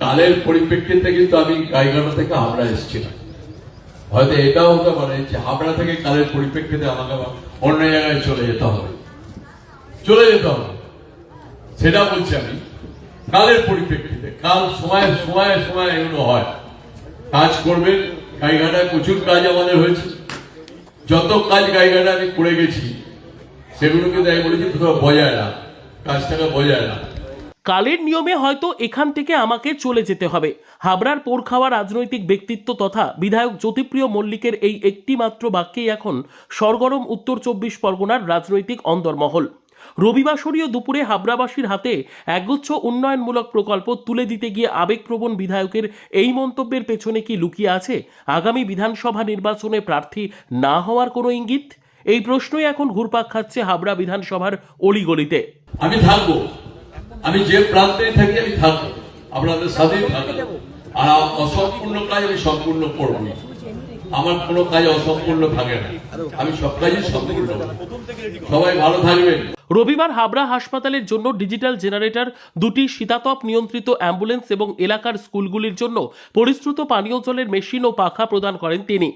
কালের পরিপ্রেক্ষিতে কিন্তু আমি গাইঘাটা থেকে হাবড়া এসেছিলাম। হয়তো এটাও হতে পারে যে হাবড়া থেকে কালের পরিপ্রেক্ষিতে আমাকে অন্য জায়গায় চলে যেতে হবে। চলে যেতে হবে। সেটা বলছি আমি। কালের পরিপ্রেক্ষিতে, কাল সময় সময় সময় এগুলো হয়। কাজ করবেন গাইঘাটায় প্রচুর কাজ আমাদের হয়েছে। যত কাজ গাইঘাটা আমি করে গেছি সেগুলো কিন্তু আমি বলেছি তোরা বজায় রাখ, কাজটাকে বজায় রাখ। কালের নিয়মে হয়তো এখান থেকে আমাকে চলে যেতে হবে। হাবড়ার পোর খাওয়া রাজনৈতিক ব্যক্তিত্ব তথা বিধায়ক জ্যোতিপ্রিয় মল্লিকের এই একটি মাত্র বাক্যেই এখন সরগরম উত্তর চব্বিশ পরগনার রাজনৈতিক অন্দরমহল। রবিবাসরীয় দুপুরে হাবড়াবাসীর হাতে একগুচ্ছ উন্নয়নমূলক প্রকল্প তুলে দিতে গিয়ে আবেগপ্রবণ বিধায়কের এই মন্তব্যের পেছনে কি লুকিয়ে আছে? আগামী বিধানসভা নির্বাচনে প্রার্থী না হওয়ার কোনো ইঙ্গিত? এই প্রশ্নই এখন ঘুরপাক খাচ্ছে হাবড়া বিধানসভার অলিগলিতে। আমি থাকব। আমি যে প্রান্তে থাকি, আমি থাকব। আপনাদের সাথেই থাকব। আর অসম্পূর্ণ কাজ আমি সম্পূর্ণ করব। আমার কোনো কাজ অসম্পূর্ণ থাকে না। আমি সব কাজই সম্পূর্ণ সবাই ভালো থাকবেন। রবিবার হাবড়া হাসপাতালের জন্য ডিজিটাল জেনারেটর, দুটি শীতাতপ নিয়ন্ত্রিত অ্যাম্বুলেন্স এবং এলাকার স্কুলগুলির জন্য পরিশ্রুত পানীয় জলের মেশিন ও পাখা প্রদান করেন তিনি।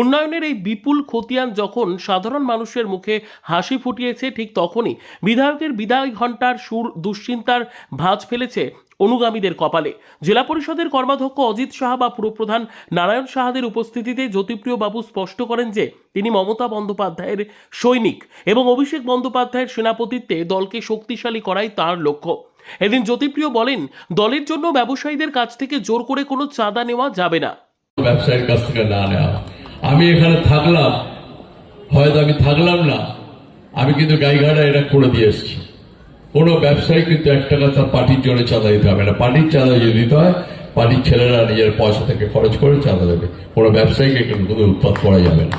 উন্নয়নের এই বিপুল খতিয়ান যখন সাধারণ মানুষের মুখে হাসি ফুটিয়েছে, ঠিক তখনই বিধায়কের বিদায় ঘণ্টার সুর দুশ্চিন্তার ভাঁজ ফেলেছে অনুগামীদের কপালে। জেলা পরিষদের কর্মাধ্যক্ষ অজিত সাহা বা পুরপ্রধান নারায়ণ সাহাদের উপস্থিতিতে জ্যোতিপ্রিয় বাবু স্পষ্ট করেন যে, তিনি মমতা বন্দ্যোপাধ্যায়ের সৈনিক এবং অভিষেক বন্দ্যোপাধ্যায়ের সেনাপতিত্বে দলকে শক্তিশালী করাই তার লক্ষ্য। এদিন জ্যোতিপ্রিয় বলেন, দলের জন্য ব্যবসায়ীদের কাছ থেকে জোর করে কোনো চাঁদা নেওয়া যাবে না। ব্যবসায়ীর কাছ থেকে না নেওয়া। আমি এখানে থাকলাম, হয়তো আমি থাকলাম না। আমি কিন্তু গাইঘাটা এটা করে দিয়ে এসেছি। কোনো ব্যবসায়ী কিন্তু এক টাকা তার পার্টির জন্য চাঁদা দিতে হবে না। পার্টির চাঁদা যদি দিতে হয়, পার্টির ছেলেরা নিজের পয়সা থেকে খরচ করে চাঁদা দেবে। কোনো ব্যবসায়ীকে কিন্তু কোনো উৎপাদ করা যাবে না।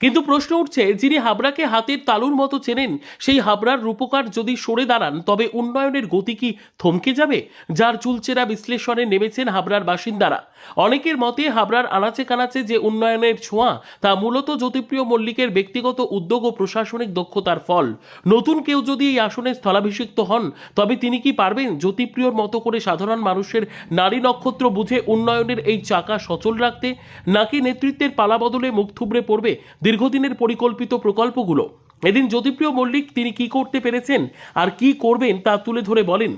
কিন্তু প্রশ্ন উঠছে, যিনি হাবড়াকে হাতের তালুর মতো চেনেন, সেই হাবড়ার রূপকার যদি সরে দাঁড়ান, তবে উন্নয়নের গতি কি থমকে যাবে? যার চুলচেরা বিশ্লেষণে নেমেছেন হাবড়ার বাসিন্দারা। অনেকের মতে হাবড়ার আনাচে কানাচে যে উন্নয়নের ছোঁয়া, তা মূলত জ্যোতিপ্রিয় মল্লিকের ব্যক্তিগত উদ্যোগ ও প্রশাসনিক দক্ষতার ফল। নতুন কেউ যদি এই আসনে স্থলাভিষিক্ত হন, তবে তিনি কি পারবেন? জ্যোতিপ্রিয়র মতো করে সাধারণ মানুষের নারী নক্ষত্র বুঝে উন্নয়নের এই চাকা সচল রাখতে? নাকি নেতৃত্বের পালাবদলে মুখ থুবড়ে পড়বে দীর্ঘদিনের পরিকল্পিত প্রকল্পগুলো। এদিন জ্যোতিপ্রিয় মল্লিক তিনি কি করতে পেরেছেন আর কি করবেন তা তুলে ধরে বলেন।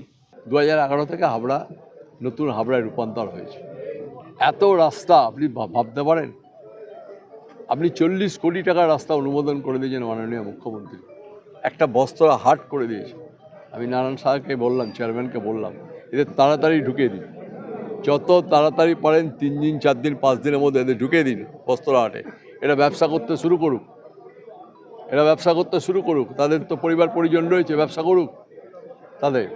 দু হাজার এগারো থেকে হাবড়া নতুন হাবড়ায় রূপান্তর হয়েছে। এত রাস্তা আপনি ভাব- ভাবতে পারেন? আপনি চল্লিশ কোটি টাকার রাস্তা অনুমোদন করে দিয়েছেন মাননীয় মুখ্যমন্ত্রী। একটা বস্ত্র হাট করে দিয়েছে। আমি নারায়ণ সাহাকে বললাম, চেয়ারম্যানকে বললাম, এদের তাড়াতাড়ি ঢুকিয়ে দিন। যত তাড়াতাড়ি পারেন, তিন দিন, চার দিন, পাঁচ দিনের মধ্যে এদের ঢুকিয়ে দিন বস্ত্র হাটে। এটা ব্যবসা করতে শুরু করুক। এরা ব্যবসা করতে শুরু করুক। তাদের তো পরিবার পরিজন রয়েছে, ব্যবসা করুক। তাদের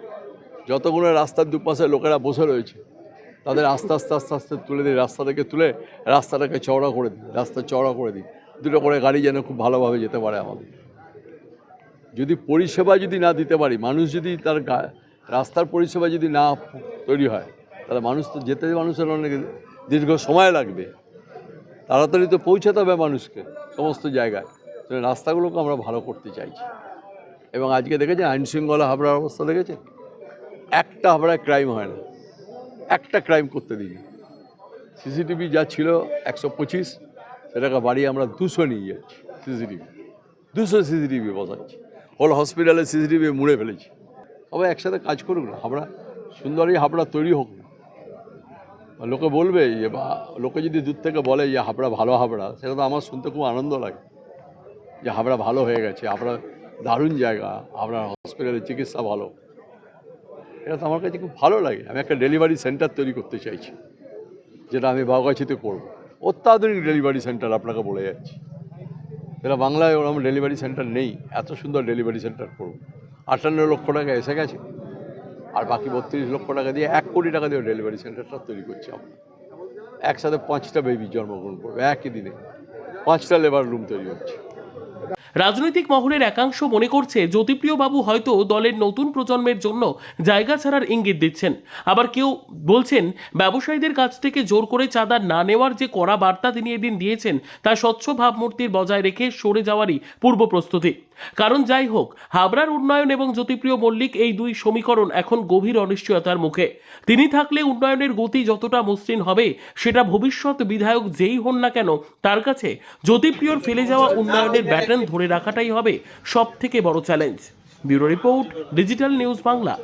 যতগুলো রাস্তার দুপাশে লোকেরা বসে রয়েছে, তাদের আস্তে আস্তে আস্তে আস্তে তুলে দিই রাস্তা থেকে তুলে রাস্তাটাকে চওড়া করে দিই রাস্তা চওড়া করে দিই দুটো করে গাড়ি যেন খুব ভালোভাবে যেতে পারে আমাদের। যদি পরিষেবা যদি না দিতে পারি, মানুষ যদি তার রাস্তার পরিষেবা যদি না তৈরি হয়, তাহলে মানুষ তো যেতে মানুষের অনেক দীর্ঘ সময় লাগবে। তাড়াতাড়ি তো পৌঁছাতে হবে মানুষকে, সমস্ত জায়গায়। রাস্তাগুলোকে আমরা ভালো করতে চাইছি। এবং আজকে দেখেছেন আইন শৃঙ্খলা হাবড়ার অবস্থা দেখেছেন? একটা হাবড়ায় ক্রাইম হয় না। একটা ক্রাইম করতে দিই সিসিটিভি যা ছিল, একশো পঁচিশ, সেটাকে বাড়িয়ে আমরা দুশো নিয়ে যাচ্ছি সিসিটিভি দুশো সিসিটিভি বসাচ্ছি। হোল হসপিটালে সিসিটিভি মুড়ে ফেলেছি। সবাই একসাথে কাজ করুক না, হাবড়া। সুন্দরই হাবড়া তৈরি হোক না। লোকে বলবে যে বা লোকে যদি দূর থেকে বলে যে হাবড়া ভালো হাবড়া সেটা তো আমার শুনতে খুব আনন্দ লাগে। যে হাবড়া ভালো হয়ে গেছে, হাবড়া দারুণ জায়গা হাবড়ার হসপিটালে চিকিৎসা ভালো। এটা তো আমার কাছে খুব ভালো লাগে। আমি একটা ডেলিভারি সেন্টার তৈরি করতে চাইছি, যেটা আমি বাগাছিতে করব। অত্যাধুনিক ডেলিভারি সেন্টার আপনাকে বলে যাচ্ছি। এটা বাংলায় ওরকম ডেলিভারি সেন্টার নেই। এত সুন্দর ডেলিভারি সেন্টার করব আটান্ন লক্ষ টাকা এসে গেছে। আর বাকি বত্রিশ লক্ষ টাকা দিয়ে এক কোটি টাকা দিয়ে ডেলিভারি সেন্টারটা তৈরি করছি আমরা। একসাথে পাঁচটা বেবি জন্মগ্রহণ করবে, একই দিনে। পাঁচটা লেবার রুম তৈরি হচ্ছে। রাজনৈতিক মহলের একাংশ মনে করছে জ্যোতিপ্রিয়বাবু হয়তো দলের নতুন প্রজন্মের জন্য জায়গা ছাড়ার ইঙ্গিত দিচ্ছেন। আবার কেউ বলছেন, ব্যবসায়ীদের কাছ থেকে জোর করে চাঁদা না নেওয়ার যে কড়া বার্তা তিনি এদিন দিয়েছেন, তা স্বচ্ছ ভাবমূর্তির বজায় রেখে সরে যাওয়ারই পূর্ব প্রস্তুতি। কারণ যাই হোক, হাবড়ার উন্নয়ন এবং জ্যোতিপ্রিয় মল্লিক এই দুই সমীকরণ এখন গভীর অনিশ্চয়তার মুখে। তিনি থাকলে উন্নয়নের গতি যতটা মসৃণ হবে, সেটা ভবিষ্যৎ বিধায়ক যেই হন না কেন, তার কাছে জ্যোতিপ্রিয়র ফেলে যাওয়া উন্নয়নের ব্যাটার্ন ধরে ধরে রাখাটাই হবে সব থেকে বড় challenge bureau report digital news Bangla.